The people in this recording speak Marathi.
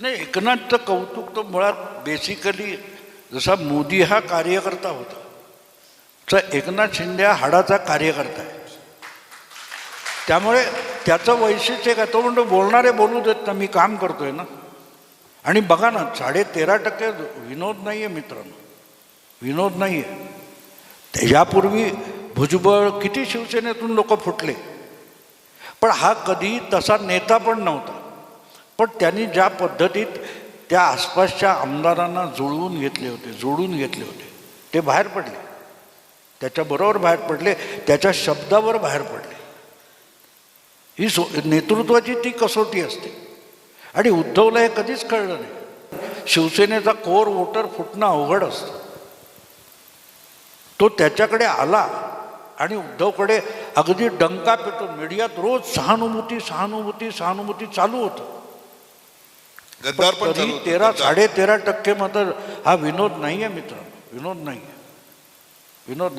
नाही एकनाथचं कौतुक तर मुळात बेसिकली जसा मोदी हा कार्यकर्ता होता तर एकनाथ शिंदे हा हाडाचा कार्यकर्ता आहे. त्यामुळे त्याचं वैशिष्ट्य काय तो म्हणतो बोलणारे बोलू देत ना मी काम करतोय ना. आणि बघा ना साडे तेरा टक्के विनोद नाही आहे मित्रांनो. विनोद नाही आहे त्याच्यापूर्वी भुजबळ किती शिवसेनेतून लोक फुटले. पण हा कधी तसा नेता पण नव्हता. पण त्यांनी ज्या पद्धतीत त्या आसपासच्या आमदारांना जुळवून घेतले होते जोडून घेतले होते ते बाहेर पडले. त्याच्याबरोबर बाहेर पडले त्याच्या शब्दावर बाहेर पडले. ही सो नेतृत्वाची ती कसोटी असते. आणि उद्धवला हे कधीच कळलं नाही. शिवसेनेचा कोर वोटर फुटणं अवघड असतं. तो त्याच्याकडे आला आणि उद्धवकडे अगदी डंका पेटून मीडियात रोज सहानुभूती सहानुभूती सहानुभूती चालू होतं. गद्दार पण तरी. साडे तेरा टक्के मात्र हा विनोद नाही आहे मित्रांनो विनोद नाही आहे विनोद नाही.